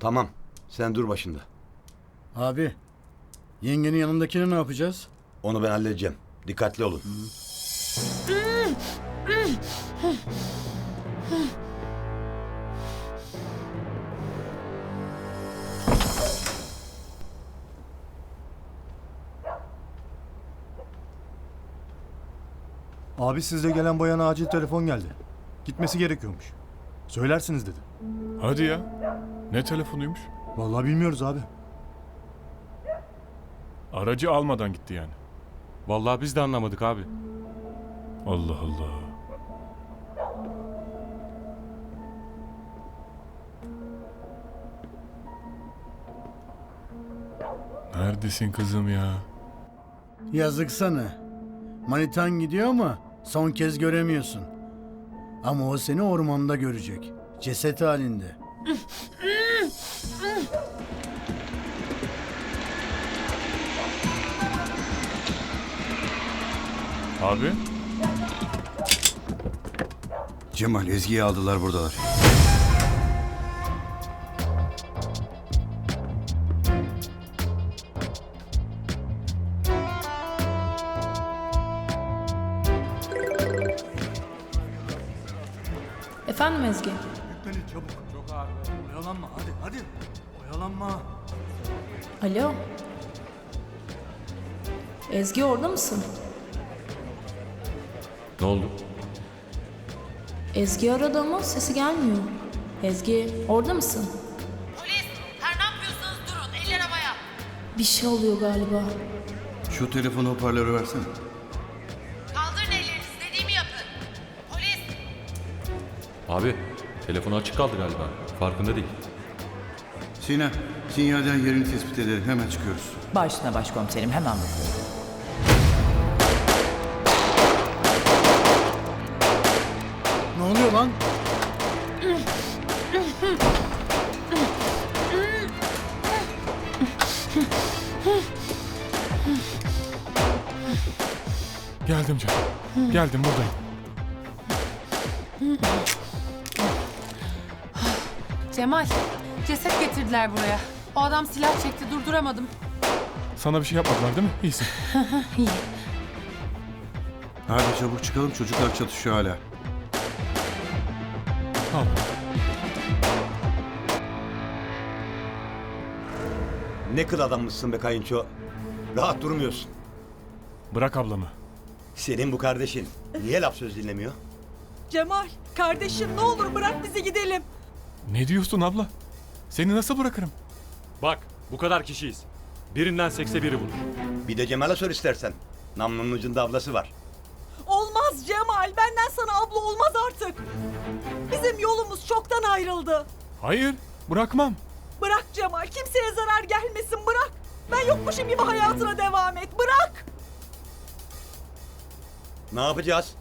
Tamam. Sen dur başında. Abi, yengenin yanındakini ne yapacağız? Onu ben halledeceğim. Dikkatli olun. Abi sizde gelen bayana acil telefon geldi. Gitmesi gerekiyormuş. Söylersiniz dedi. Hadi ya. Ne telefonuymuş? Vallahi bilmiyoruz abi. Aracı almadan gitti yani. Vallahi biz de anlamadık abi. Allah Allah. Neredesin kızım ya? Yazık sana. Manitan gidiyor ama son kez göremiyorsun. Ama o seni ormanda görecek. Ceset halinde. Abi? Cemal Ezgi'yi aldılar buradalar. Efendim Ezgi? Yüklenin çabuk. Çok ağır. Oyalanma hadi hadi. Oyalanma. Alo? Ezgi orada mısın? Ne oldu? Ezgi aradı ama sesi gelmiyor. Ezgi orada mısın? Polis! Her ne yapıyorsanız durun. Eller havaya. Bir şey oluyor galiba. Şu telefonu hoparlörü versene. Kaldırın ellerinizi. Dediğimi yapın. Polis! Abi telefonu açık kaldı galiba. Farkında değil. Sina, sinyalden yerini tespit edelim. Hemen çıkıyoruz. Başına başkomiserim hemen bakıyorum. Oluyor lan? Geldim canım. Geldim buradayım. Cemal, ceset getirdiler buraya. O adam silah çekti. Durduramadım. Sana bir şey yapmadılar değil mi? İyisin. Hadi çabuk çıkalım. Çocuklar çatışıyor hala. Al. Ne kıl adammışsın be kayınço. Rahat durmuyorsun. Bırak ablamı. Senin bu kardeşin. Niye laf söz dinlemiyor? Cemal, kardeşim ne olur bırak bizi gidelim. Ne diyorsun abla? Seni nasıl bırakırım? Bak bu kadar kişiyiz. Birinden sekse biri vurur. Bir de Cemal'e sor istersen. Namlunun ucunda ablası var. Cemal, benden sana abla olmaz artık. Bizim yolumuz çoktan ayrıldı. Hayır. Bırakmam. Bırak Cemal, kimseye zarar gelmesin bırak. Ben yokmuşum gibi hayatına devam et, bırak. Ne yapacağız?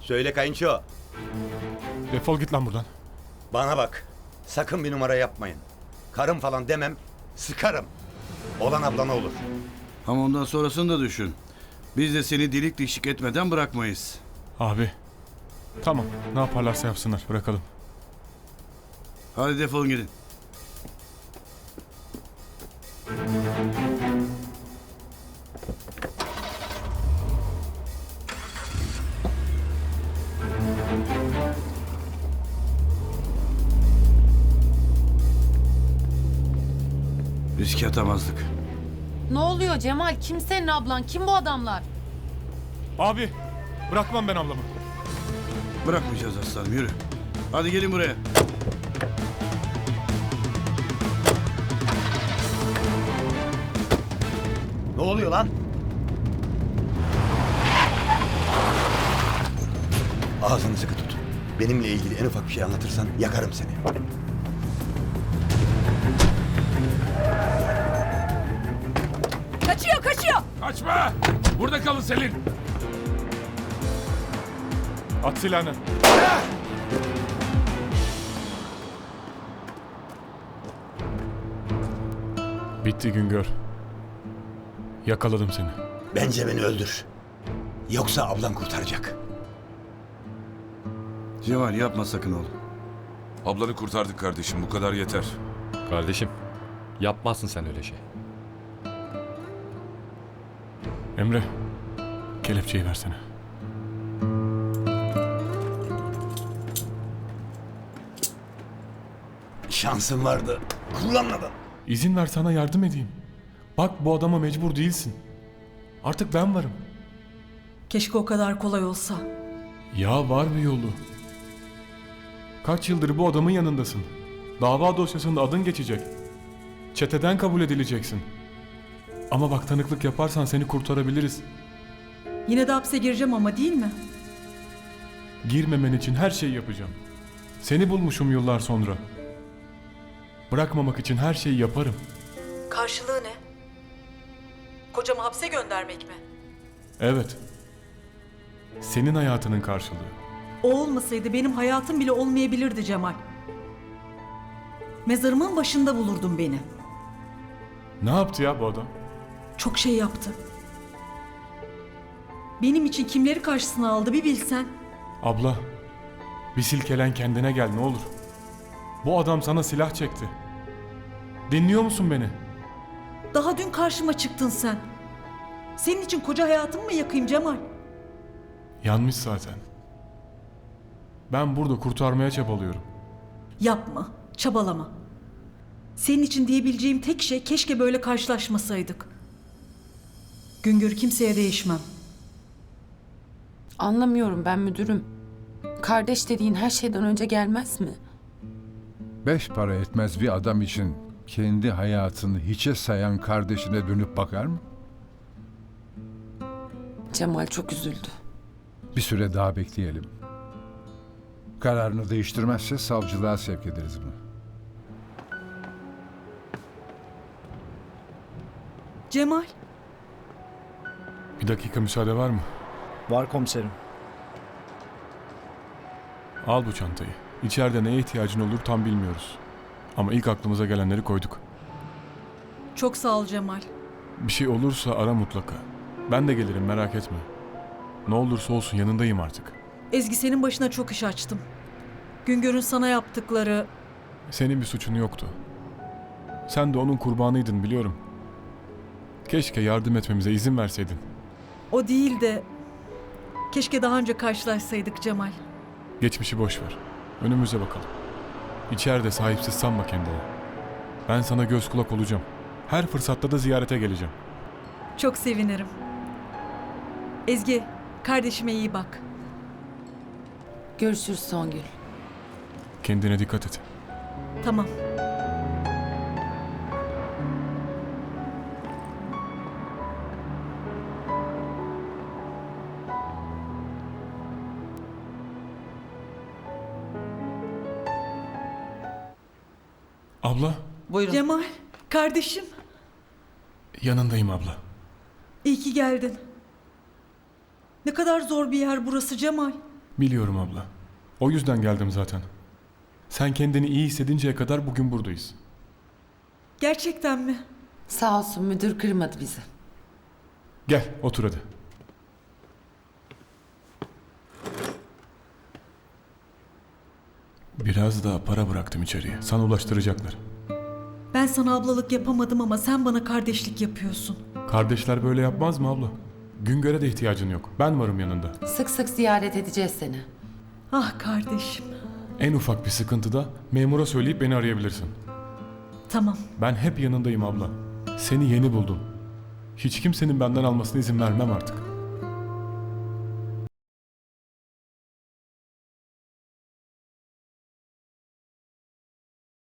Söyle kayınço. Defol git lan buradan. Bana bak. Sakın bir numara yapmayın. Karım falan demem. Sıkarım. Olan ablana olur. Ama ondan sonrasını da düşün. Biz de seni delik dişik etmeden bırakmayız. Abi. Tamam. Ne yaparlarsa yapsınlar. Bırakalım. Hadi defolun gidin. Riske atamazdık. Ne oluyor Cemal? Kim senin ablan? Kim bu adamlar? Abi. Bırakmam ben ablamı. Bırakmayacağız aslanım yürü. Hadi gelin buraya. Ne oluyor lan? Ağzını sıkı tut. Benimle ilgili en ufak bir şey anlatırsan yakarım seni. Kaçıyor, kaçıyor. Kaçma! Burada kalın Selin. At silahını. Bitti Güngör. Yakaladım seni. Bence beni öldür. Yoksa ablan kurtaracak. Cemal yapma sakın oğlum. Ablanı kurtardık kardeşim bu kadar yeter. Kardeşim yapmazsın sen öyle şey. Emre, kelepçeyi versene. Şansın vardı. Kullanmadın. İzin ver sana yardım edeyim. Bak bu adama mecbur değilsin. Artık ben varım. Keşke o kadar kolay olsa. Ya var bir yolu. Kaç yıldır bu adamın yanındasın. Dava dosyasında adın geçecek. Çeteden kabul edileceksin. Ama bak tanıklık yaparsan seni kurtarabiliriz. Yine de hapse gireceğim ama değil mi? Girmemen için her şeyi yapacağım. Seni bulmuşum yıllar sonra. Bırakmamak için her şeyi yaparım. Karşılığı ne? Kocamı hapse göndermek mi? Evet. Senin hayatının karşılığı. O olmasaydı benim hayatım bile olmayabilirdi Cemal. Mezarımın başında bulurdun beni. Ne yaptı ya bu adam? Çok şey yaptı. Benim için kimleri karşısına aldı bir bilsen. Abla, bir silkelen kendine gel ne olur. Bu adam sana silah çekti. Dinliyor musun beni? Daha dün karşıma çıktın sen. Senin için koca hayatımı mı yakayım Cemal? Yanmış zaten. Ben burada kurtarmaya çabalıyorum. Yapma, çabalama. Senin için diyebileceğim tek şey keşke böyle karşılaşmasaydık. Güngör kimseye değişmem. Anlamıyorum ben müdürüm. Kardeş dediğin her şeyden önce gelmez mi? Beş para etmez bir adam için kendi hayatını hiçe sayan kardeşine dönüp bakar mı? Cemal çok üzüldü. Bir süre daha bekleyelim. Kararını değiştirmezse savcılığa sevk ederiz bunu. Cemal, Bir dakika müsaade var mı? Var komiserim. Al bu çantayı. İçeride neye ihtiyacın olur tam bilmiyoruz. Ama ilk aklımıza gelenleri koyduk. çok sağ ol Cemal. Bir şey olursa ara mutlaka. Ben de gelirim merak etme. Ne olursa olsun yanındayım artık. Ezgi senin başına çok iş açtım. Güngör'ün sana yaptıkları... Senin bir suçun yoktu. Sen de onun kurbanıydın biliyorum. Keşke yardım etmemize izin verseydin. O değil de... Keşke daha önce karşılaşsaydık Cemal. Geçmişi boş ver. Önümüze bakalım. İçeride sahipsiz sanma kendini. Ben sana göz kulak olacağım. Her fırsatta da ziyarete geleceğim. Çok sevinirim. Ezgi, kardeşime iyi bak. Görüşürüz Songül. Kendine dikkat et. Tamam. Abla, Buyurun. Cemal, kardeşim. yanındayım abla. İyi ki geldin. Ne kadar zor bir yer burası Cemal. Biliyorum abla. O yüzden geldim zaten. Sen kendini iyi hissedinceye kadar bugün buradayız. Gerçekten mi? Sağ olsun müdür kırmadı bizi. Gel, otur hadi. Biraz daha para bıraktım içeriye. Sana ulaştıracaklar. Ben sana ablalık yapamadım ama sen bana kardeşlik yapıyorsun. Kardeşler böyle yapmaz mı abla? Güngör'e de ihtiyacın yok. Ben varım yanında. Sık sık ziyaret edeceğiz seni. Ah kardeşim. En ufak bir sıkıntıda memura söyleyip beni arayabilirsin. Tamam. Ben hep yanındayım abla. Seni yeni buldum. Hiç kimsenin benden almasına izin vermem artık.